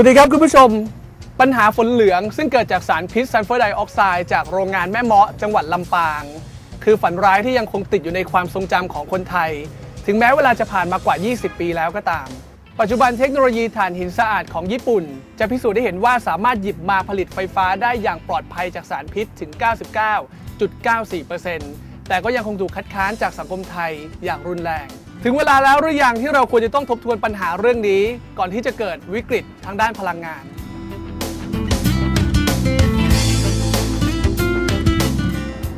วัสดีครับคุณผู้ชม ปัญหาฝนเหลือง ซึ่งเกิดจากสารพิษซัลเฟอร์ไดออกไซด์จากโรงงานแม่เมาะจังหวัดลำปาง คือฝันร้ายที่ยังคงติดอยู่ในความทรงจำของคนไทย ถึงแม้เวลาจะผ่านมากว่า 20 ปีแล้วก็ตาม ปัจจุบันเทคโนโลยีถ่านหินสะอาดของญี่ปุ่น จะพิสูจน์ได้เห็นว่าสามารถหยิบมาผลิตไฟฟ้าได้อย่างปลอดภัยจากสารพิษถึง 99.94%แต่ก็ยังคงถูกคัดค้านจากสังคมไทยอย่างรุนแรง ถึงเวลาแล้วหรือยังที่เราควรจะต้องทบทวนปัญหาเรื่องนี้ ก่อนที่จะเกิดวิกฤตทางด้านพลังงาน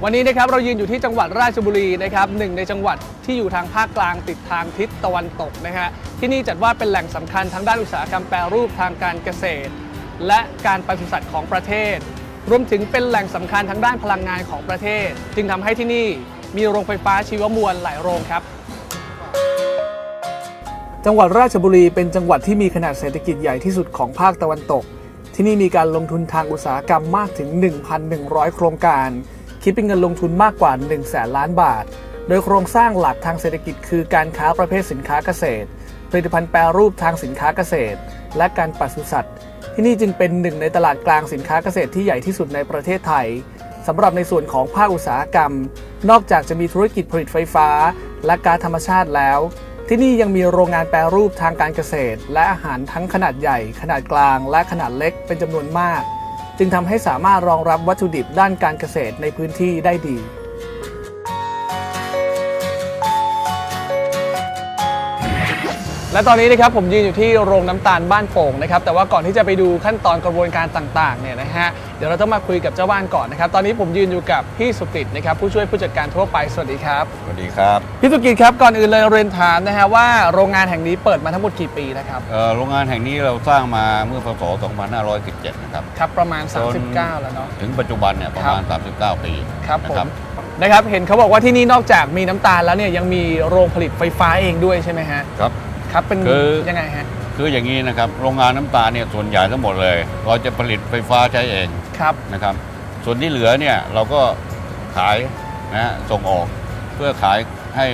วันนี้นะครับเรายืนอยู่ที่จังหวัดราชบุรีนะครับหนึ่งในจังหวัดที่อยู่ทางภาคกลางติดทางทิศตะวันตกนะฮะที่นี่จัดว่าเป็นแหล่งสำคัญทางด้านอุตสาหกรรมแปรรูปทางการเกษตร และการปศุสัตว์ของประเทศ รวมถึงเป็นแหล่งสำคัญทางด้านพลังงานของประเทศ จึงทำให้ที่นี่มีโรงไฟฟ้าชีวมวลหลายโรงครับ จังหวัดราชบุรีเป็นจังหวัดที่มีขนาดเศรษฐกิจใหญ่ที่สุดของภาคตะวันตก ที่นี่มีการลงทุนทางอุตสาหกรรมมากถึง 1,100 โครงการ คิดเป็นเงินลงทุนมากกว่า1แสนล้านบาท โดยโครงสร้างหลักทางเศรษฐกิจคือการค้าประเภทสินค้าเกษตร ผลิตภัณฑ์แปรรูปทางสินค้าเกษตร และการปศุสัตว์ ที่นี่จึงเป็นหนึ่งในตลาดกลางสินค้าเกษตรที่ใหญ่ที่สุดในประเทศไทยสำหรับในส่วนของภาคอุตสาหกรรม นอกจากจะมีธุรกิจผลิตไฟฟ้า และก๊าซธรรมชาติแล้ว ที่นี่ยังมีโรงงานแปรรูปทางการเกษตร และอาหารทั้งขนาดใหญ่ ขนาดกลาง และขนาดเล็กเป็นจำนวนมาก จึงทำให้สามารถรองรับวัตถุดิบด้านการเกษตรในพื้นที่ได้ดี และตอนนี้นะครับผมยืนอยู่ที่โรงน้ำตาลบ้านโป่งนะครับแต่ว่าก่อนที่จะไปดูขั้นตอนกระบวนการต่างๆเนี่ยนะฮะเดี๋ยวเราต้องมาคุยกับเจ้าบ้านก่อนนะครับตอนนี้ผมยืนอยู่กับพี่สุกิตนะครับผู้ช่วยผู้จัดการทั่วไปสวัสดีครับสวัสดีครับพี่สุกิตครับก่อนอื่นเลยเรียนถามนะฮะว่าโรงงานแห่งนี้เปิดมาทั้งหมดกี่ปีแล้วครับเอ่อโรงงานแห่งนี้เราสร้างมาเมื่อพศ 2517 นะครับครับประมาณจน39 แล้วเนาะถึงปัจจุบันเนี่ยประมาณ 39 ปีครับนะผมนะครับเห็นเขาบอกว่าที่นี่นอกจากมีน้ำตาลแล้วเนี่ยยังมีโรงผลิตไฟฟ้าเองด้วยใช่ไหมฮะครับ ครับเป็นคือ ยังไงฮะคืออย่างนี้นะครับโรงงานน้ำตาลเนี่ยส่วนใหญ่ทั้งหมดเลย เราจะผลิตไฟฟ้าใช้เองครับ นะครับ ส่วนที่เหลือเนี่ยเราก็ขายนะฮะส่งออกเพื่อขายให้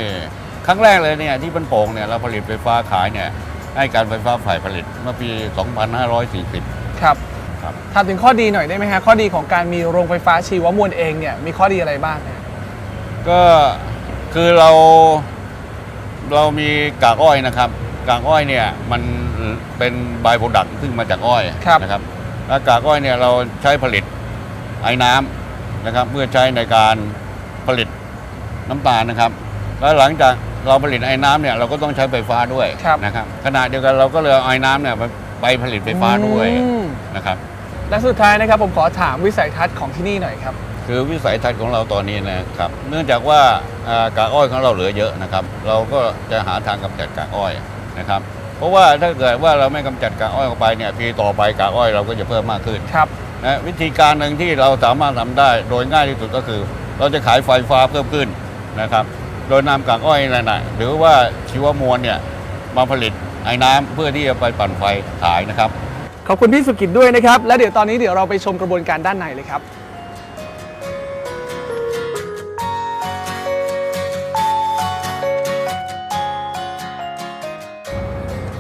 ครั้งแรกเลยเนี่ยที่บ้านโป่งเนี่ยเราผลิตไฟฟ้าขายเนี่ยให้การไฟฟ้าฝ่ายผลิตเมื่อปี 2540 ครับครับ ถามถึงข้อดีหน่อยได้ไหมฮะข้อดีของการมีโรงไฟฟ้าชีวมวลเองเนี่ยมีข้อดีอะไรบ้างฮะก็คือเราเรามีกากอ้อยนะครับ กากอ้อยเนี่ยมันเป็นบายโปรดักต์ซึ่งมาจากอ้อยนะครับแล้วกากอ้อยเนี่ยเราใช้ผลิตไอ้น้ำนะครับเพื่อใช้ในการผลิตน้ำตาลนะครับ แล้วหลังจากเราผลิตไอ้น้ำเนี่ยเราก็ต้องใช้ไฟฟ้าด้วยนะครับขณะเดียวกันเราก็เลยเอาไอ้น้ำเนี่ยไปไปผลิตไฟฟ้าด้วยอืมนะครับและสุดท้ายนะครับผมขอถามวิสัยทัศน์ของที่นี่หน่อยครับคือวิสัยทัศน์ของเราตอนนี้นะครับ เนื่องจากว่าอ่ากากอ้อยของเราเหลือเยอะนะครับ เราก็จะหาทางกำจัดกากอ้อย นะครับ เพราะว่าถ้าเกิดว่าเราไม่กำจัดกากอ้อยออกไปเนี่ยปีต่อไปกากอ้อยเราก็จะเพิ่มมากขึ้นครับนะวิธีการหนึ่งที่เราสามารถทำได้โดยง่ายที่สุดก็คือ เราจะขายไฟฟ้าเพิ่มขึ้นนะครับ โดยนำกากอ้อยนั่นนะหรือว่าชีวมวลเนี่ยมาผลิตไอ้น้ำเพื่อที่จะไปปั่นไฟขายนะครับ ขอบคุณพี่สุกิจด้วยนะครับ และเดี๋ยวตอนนี้เดี๋ยวเราไปชมกระบวนการด้านในเลยครับ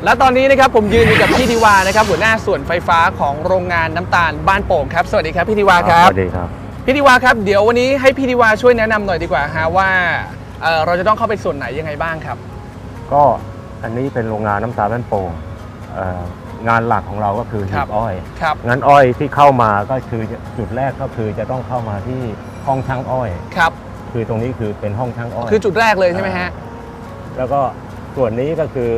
และตอนนี้นะครับผมยืนอยู่กับพี่ธิวานะครับหัวหน้าส่วนไฟฟ้าของโรงงานน้ำตาลบ้านโป่งครับ สวัสดีครับพี่ธิวาครับสวัสดีครับพี่ธิวาครับเดี๋ยววันนี้ให้พี่ธิวาช่วยแนะนำหน่อยดีกว่าฮะว่าเอ่อเราจะต้องเข้าไปส่วนไหนยังไงบ้างครับ ก็อันนี้เป็นโรงงานน้ำตาลบ้านโป่งเอ่องานหลักของเราก็คือหีครับ บอ้อย ครับ งานอ้อยที่เข้ามาก็คือจุดแรกก็คือจะต้องเข้ามาที่ห้องช่างอ้อย ครับ คือตรงนี้คือเป็นห้องช่างอ้อย คือจุดแรกเลยใช่ไหมฮะ แล้วก็ส่วนนี้ก็คือ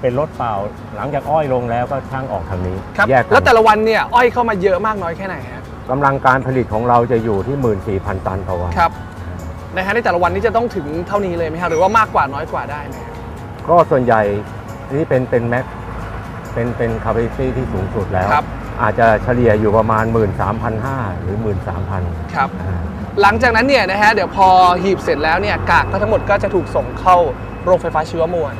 เป็นรถเปล่า หลังจากอ้อยลงแล้วก็ช่างออกทางนี้ครับแยกกันแล้วแต่ละวันเนี่ยอ้อยเข้ามาเยอะมากน้อยแค่ไหนฮะกำลังการผลิตของเราจะอยู่ที่ 14,000 ตันต่อวันครับนะฮะในแต่ละวันนี้จะต้องถึงเท่านี้เลยไหมครับหรือว่ามากกว่าน้อยกว่าได้ไหมฮะก็ส่วนใหญ่นี่เป็นเป็นแม็กเป็นเป็นคาปาซิตี้ที่สูงสุดแล้ว ครับอาจจะเฉลี่ยอยู่ประมาณ 13,500 หรือ 13,000ครับ อ่า หลังจากนั้นเนี่ยนะฮะเดี๋ยวพอหีบเสร็จแล้วเนี่ยกากก็ทั้งหมดก็จะถูกส่งเข้าโรงไฟฟ้าชีวมวล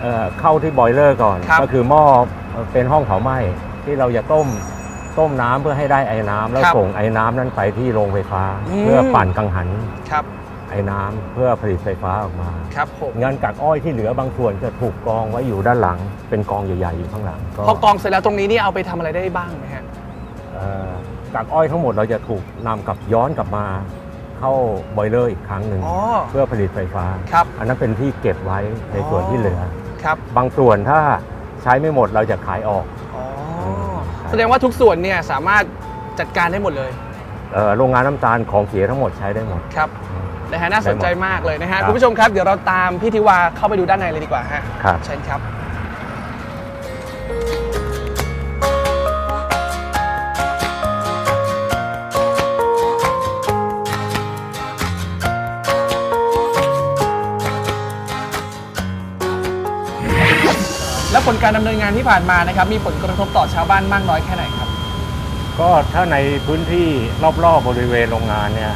เอ่อเข้าที่บอยเลอร์ก่อน ครับก็คือหม้อเอ่อเป็นห้องเผาไหม้ที่เราจะต้มต้มน้ำเพื่อให้ได้ไอ้น้ำแล้วครับส่งไอ้น้ำนั้นไปที่โรงไฟฟ้า อืม เพื่อปั่นกังหันครับไอ้อ้น้ำเพื่อผลิตไฟฟ้าออกมา ครับผมงานกากอ้อยที่เหลือบางส่วนจะถูกกองไว้อยู่ด้านหลัง เป็นกองใหญ่ๆอยู่ข้างหลังก็พอกองเสร็จแล้วตรงนี้นี่เอาไปทำอะไรได้บ้างไหมฮะ เอ่อกากอ้อยทั้งหมดเราจะถูกนำกลับย้อนกลับมาเข้าบอยเลอร์อีกครั้งหนึ่งอ๋อ เพื่อผลิตไฟฟ้า ครับ อันนั้นเป็นที่เก็บไว้ในส่วนที่เหลือ ครับบางส่วนถ้าใช้ไม่หมดเราจะขายออกอ๋อมแสดงว่าทุกส่วนเนี่ยสามารถจัดการได้หมดเลยเอ่อโรงงานน้ำตาลของเสียทั้งหมดใช้ได้หมด ครับนะฮะน่าสนใจมากเลยนะฮะครับคุณผู้ชมครับเดี๋ยวเราตามพี่ธิวาเข้าไปดูด้านในเลยดีกว่าฮะครับ เชิญครับ การดำเนินงานที่ผ่านมานะครับ มีผลกระทบต่อชาวบ้านมากน้อยแค่ไหนครับ ก็ถ้าในพื้นที่รอบๆบริเวณโรงงานเนี่ย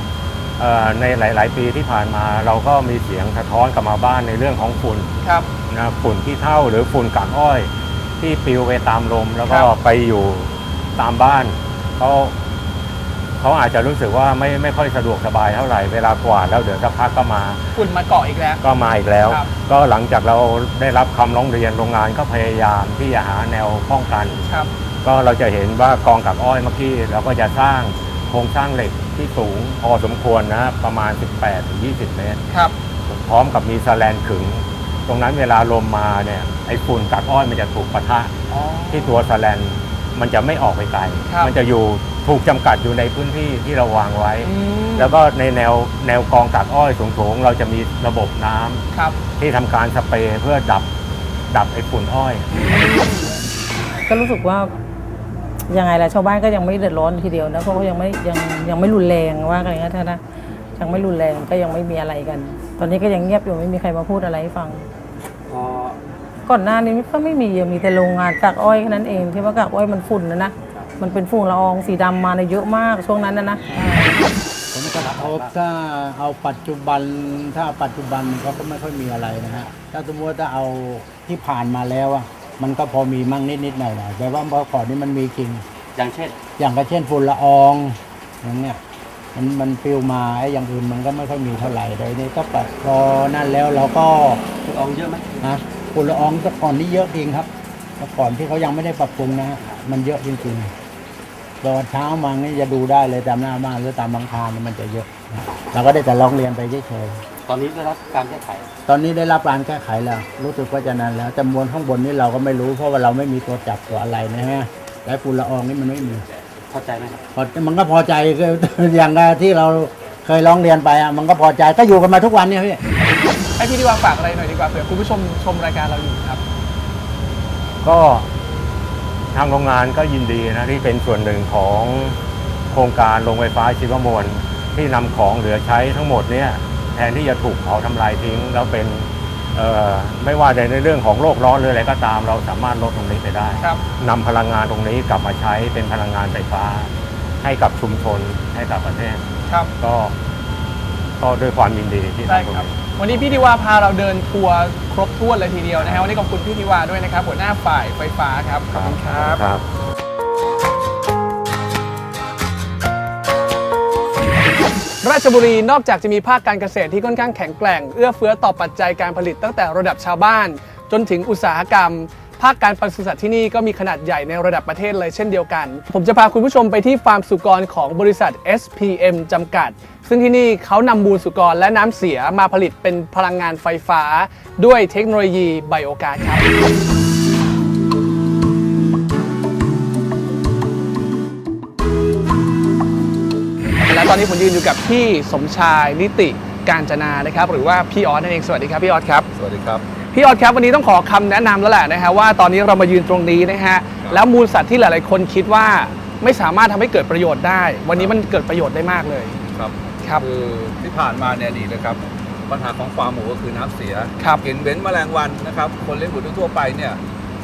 เอ่อในหลาย ๆ ปีที่ผ่านมา เราก็มีเสียงสะท้อนกลับมาบ้านในเรื่องของฝุ่นครับ นะฝุ่นที่เท่าหรือฝุ่นกากอ้อย ที่ปลิวไปตามลมแล้วก็ครับ ไปอยู่ตามบ้านเขา เขาอาจจะรู้สึกว่าไม่ไม่ค่อยสะดวกสบายเท่าไหร่เวลากวาดแล้วเดี๋ยวสักพักก็มาฝุ่นมาเกาะอีกแล้ว ก็มาอีกแล้ว ครับ ก็หลังจากเราได้รับคำร้องเรียนโรงงานก็พยายามที่จะหาแนวป้องกัน ครับ ก็เราจะเห็นว่ากองกับอ้อยเมื่อกี้เราก็จะสร้างโครงสร้างเหล็กที่สูงพอสมควรนะประมาณ 18-20 เมตร ครับ พร้อมกับมีสแลนขึง ตรงนั้นเวลาลมมาเนี่ยไอ้ฝุ่นกากอ้อยมันจะถูกปะทะอ๋อ ที่ตัวสแลน มันจะไม่ออกไปไกล ครับมันจะอยู่ถูกจำกัดอยู่ในพื้นที่ที่เราวางไว้ อืม แล้วก็ในแนวแนวกองกากอ้อยสูงๆ เราจะมีระบบน้ำครับ ที่ทำการสเปรย์เพื่อดับดับไอ้ฝุ่นอ้อย ก็รู้สึกว่ายังไงล่ะชาวบ้านก็ยังไม่เดือดร้อนทีเดียวนะเพราะว่ายังไม่ยังยังไม่รุนแรงว่ากันอย่างนั้นนะยังไม่รุนแรงก็ยังไม่มีอะไรกัน ตอนนี้ก็ยังเงียบอยู่ไม่มีใครมาพูดอะไรให้ฟัง ก่อนหน้านี้ก็ไม่มีมีแต่โรงงานกากอ้อยแค่นั้นเองที่ว่ากากอ้อยมันฝุ่นนะนะมันเป็นฝุ่นละอองสีดำมาในยเยอะมากช่วงนั้นนะนะผลกระทบถ้าเอาปัจจุบันถ้าปัจจุบันเขาก็ไม่ค่อยมีอะไรนะฮะถ้าสมมติว่าถ้าเอาที่ผ่านมาแล้วอะมันก็พอมีมั่งนิดๆหน่อยๆแต่ว่าเมื่อก่อนนี้มันมีจริง อย่างเช่น อย่างก็เช่นฝุ่นละอองอย่างเนี้ยมันมันปลิวมาไอ้อย่างอื่นมันก็ไม่ค่อยมีเท่าไหร่เลยนี่ก็ปัดพอนั่นแล้วเราก็ฝุ่นอองเยอะไหมนะ ฝุ่นละอองแต่ก่อนนี้เยอะจริงครับแต่ก่อนที่เขายังไม่ได้ปรับปรุงนะฮะมันเยอะจริงๆตอนเช้ามานี่จะดูได้เลยตามหน้าบ้านหรือตามบังคารนี่มันจะเยอะนะเราก็ได้แต่ร้องเรียนไปเฉยๆตอนนี้ได้รับการแก้ไขตอนนี้ได้รับการแก้ไขแล้ว รู้สึกว่าจะนานแล้วแต่มวลข้างบนนี่เราก็ไม่รู้ เพราะว่าเราไม่มีตัวจับตัวอะไรนะฮะแต่ฝุ่นละอองนี่มันไม่มีเข้าใจไหมครับพอมันก็พอใจคือ อย่างที่เราเคยร้องเรียนไปอะมันก็พอใจก็อยู่กันมาทุกวันเนี่ยพี่ ให้พี่ธิวาฝากอะไรหน่อยดีกว่าเผื่อคุณผู้ชมชมรายการเราอยู่ครับ ก็ทางโรงงานก็ยินดีนะที่เป็นส่วนหนึ่งของโครงการโรงไฟฟ้าชีวมวลที่นำของเหลือใช้ทั้งหมดเนี่ยแทนที่จะถูกเผาทำลายทิ้ง แล้วเป็นเอ่อไม่ว่าในเรื่องของโลกร้อนหรืออะไรก็ตาม เราสามารถลดตรงนี้ไปได้ครับ นำพลังงานตรงนี้กลับมาใช้เป็นพลังงานไฟฟ้า ให้กับชุมชนให้กับประเทศ ครับ ก็ก็ด้วยความยินดีที่ได้ทำตรงครับ นี้ วันนี้พี่ธิวาพาเราเดินทัวร์ครบถ้วนเลยทีเดียวนะฮะวันนี้ขอบคุณพี่ธิวาด้วยนะครับหัวหน้าฝ่ายไฟฟ้าครับขอบคุณครับ ครับ ราชบุรีนอกจากจะมีภาคการเกษตรที่ค่อนข้างแข็งแกร่ง เอื้อเฟื้อต่อปัจจัยการผลิตตั้งแต่ระดับชาวบ้าน จนถึงอุตสาหกรรม ภาคการปศุสัตว์ที่นี่ก็มีขนาดใหญ่ในระดับประเทศเลยเช่นเดียวกัน ผมจะพาคุณผู้ชมไปที่ฟาร์มสุกรของบริษัท SPM จำกัด ซึ่งที่นี่เขานำมูลสุกรและน้ำเสียมาผลิตเป็นพลังงานไฟฟ้า ด้วยเทคโนโลยีไบโอการครับและตอนนี้ผมยืนอยู่กับพี่สมชายนิติการจนานะครับ หรือว่าพี่ออสนั่นเองสวัสดีครับพี่ออสครับ สวัสดีครับ พี่ออสครับวันนี้ต้องขอคำแนะนำแล้วแหละนะฮะว่าตอนนี้เรามายืนตรงนี้นะฮะแล้วมูลสัตว์ที่หลาย ๆ คนคิดว่าไม่สามารถทำให้เกิดประโยชน์ได้ วันนี้มันเกิดประโยชน์ได้มากเลยครับครับคือที่ผ่านมาในอดีตนะครับปัญหาของฟาร์มหมูก็คือน้ำเสียครับกลิ่นเหม็นแมลงวันนะครับ คนเลี้ยงหมูทั่วๆไปเนี่ย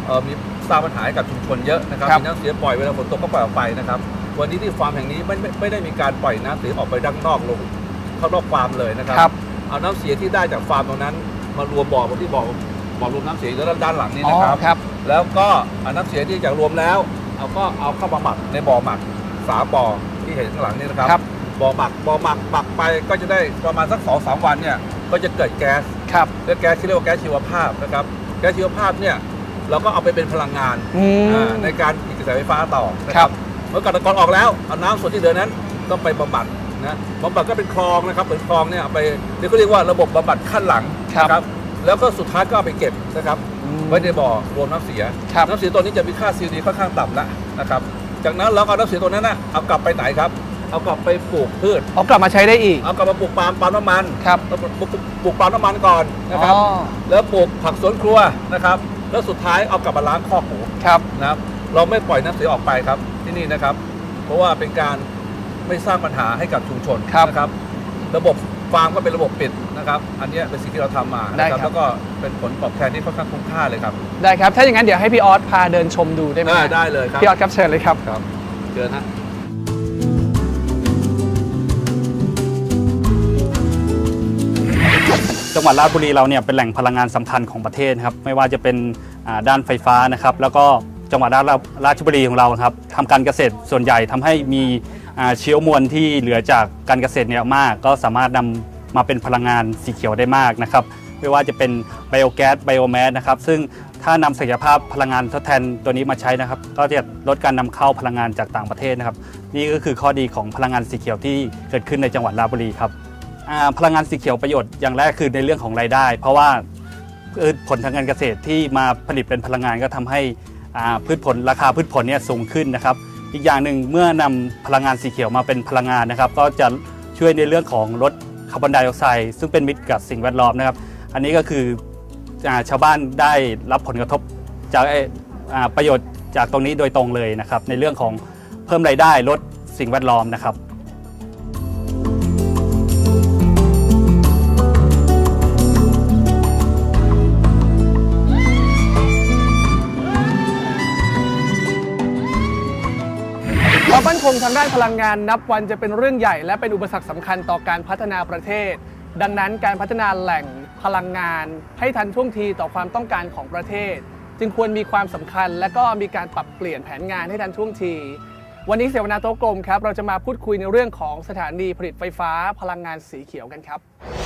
เอ่อมีสร้างปัญหาให้กับชุมชนเยอะนะครับครับมีน้ำเสียปล่อยเวลาฝนตกก็ปล่อยออกไปนะครับวันนี้ที่ฟาร์มแห่งนี้ไม่ไม่ไม่ได้มีการปล่อยน้ำเสียออกไปด้านนอกลงเข้านอกฟาร์มเลยนะครับครับเอาน้ำเสียที่ได้จากฟาร์มตรงนั้น มารวมบ่อบที่บ่อบ่อรวมน้ำเสียอยู่ด้านหลังนี่อ๋อนะครับ ครับ แล้วก็เอาน้ำเสียที่จากรวมแล้วเอาก็เอาเข้ามาหมักในบ่อหมักสามบ่อที่เห็นข้างหลังนี่นะครับครับ บ่อหมักบ่อหมักหมักไปก็จะได้ประมาณสักสองสามวันเนี่ยก็จะเกิดแก๊สครับ และแก๊สที่เรียกว่าแก๊สชีวภาพนะครับแก๊สชีวภาพเนี่ยเราก็เอาไปเป็นพลังงานอืมอ่าในการผลิตกระแสไฟฟ้าต่อนะคครัรับ บ เมื่อการตะกอนออกแล้วเอาน้ำส่วนที่เหลือนั้นต้องไปบำบัด นะบำบัดก็เป็นคลองนะครับเหมือนคลองเนี่ยเอาไปเรียกก็เรียกว่าระบบบำบัดขั้นหลังครับนะแล้วก็สุดท้ายก็เอาไปเก็บนะครับไว้ในบ่อรวมน้ำเสีย ครับ น้ำเสียตัวนี้จะมีค่า COD ค่อนข้างต่ำแล้วนะครับ จากนั้นเราก็เอาน้ำเสียตัวนั้นนะเอากลับไปไหนครับ เอากลับไปปลูกพืช เอากลับมาใช้ได้อีกเอากลับมาปลูกปาล์มปาล์มน้ำมันครับเราปลูกปลูกปลูกปาล์มน้ำมันก่อนนะครับ อ๋อแล้วปลูกผักสวนครัวนะครับ แล้วสุดท้ายเอากลับมาล้างคอกหมู ครับ นะครับเราไม่ปล่อยน้ำเสียออกไปครับที่นี่นะครับ เพราะว่าเป็นการ ไม่สร้างปัญหาให้กับชุมชนครับนะครับ ระบบฟาร์มก็เป็นระบบปิดนะครับ อันเนี้ยเป็นสิ่งที่เราทำมาได้นะครับ แล้วก็เป็นผลตอบแทนที่ค่อนข้างคุ้มค่าเลยครับ ได้ครับ ถ้าอย่างนั้นเดี๋ยวให้พี่ออสพาเดินชมดูได้ไหมได้ได้เลยครับ พี่ออสครับเชิญเลยครับครับเชิญฮะจังหวัดราชบุรีเราเนี่ยเป็นแหล่งพลังงานสำคัญของประเทศครับ ไม่ว่าจะเป็นอ่าด้านไฟฟ้านะครับ แล้วก็ จังหวัดราชราชบุรีของเราครับทำการเกษตรส่วนใหญ่ทำให้มีเชื้อมวลที่เหลือจากการเกษตรเนี่ยมาก ก็สามารถนำมาเป็นพลังงานสีเขียวได้มากนะครับไม่ว่าจะเป็นไบโอแก๊สไบโอแมสนะครับซึ่งถ้านำศักยภาพพลังงานทดแทนตัวนี้มาใช้นะครับ ก็จะลดการนำเข้าพลังงานจากต่างประเทศนะครับ นี่ก็คือข้อดีของพลังงานสีเขียวที่เกิดขึ้นในจังหวัดราชบุรีครับพลังงานสีเขียวประโยชน์อย่างแรกคือในเรื่องของรายได้ เพราะว่าผลทางการเกษตรที่มาผลิตเป็นพลังงานก็ทำให้ พืชผลราคาพืชผลเนี่ยสูงขึ้นนะครับ อีกอย่างหนึ่งเมื่อนำพลังงานสีเขียวมาเป็นพลังงานนะครับ ก็จะช่วยในเรื่องของลดคาร์บอนไดออกไซด์ซึ่งเป็นมิตรกับสิ่งแวดล้อมนะครับ อันนี้ก็คืออชาวบ้านได้รับผลกระทบจากประโยชน์จากตรงนี้โดยตรงเลยนะครับ ในเรื่องของเพิ่มรายได้ลดสิ่งแวดล้อมนะครับ ความมั่นคงทางด้านพลังงานนับวันจะเป็นเรื่องใหญ่ และเป็นอุปสรรคสำคัญต่อการพัฒนาประเทศ ดังนั้นการพัฒนาแหล่งพลังงาน ให้ทันท่วงทีต่อความต้องการของประเทศ จึงควรมีความสำคัญ และก็มีการปรับเปลี่ยนแผนงานให้ทันท่วงที วันนี้เสวนาโต๊ะกลมครับเราจะมาพูดคุยในเรื่องของสถานีผลิตไฟฟ้าพลังงานสีเขียวกันครับ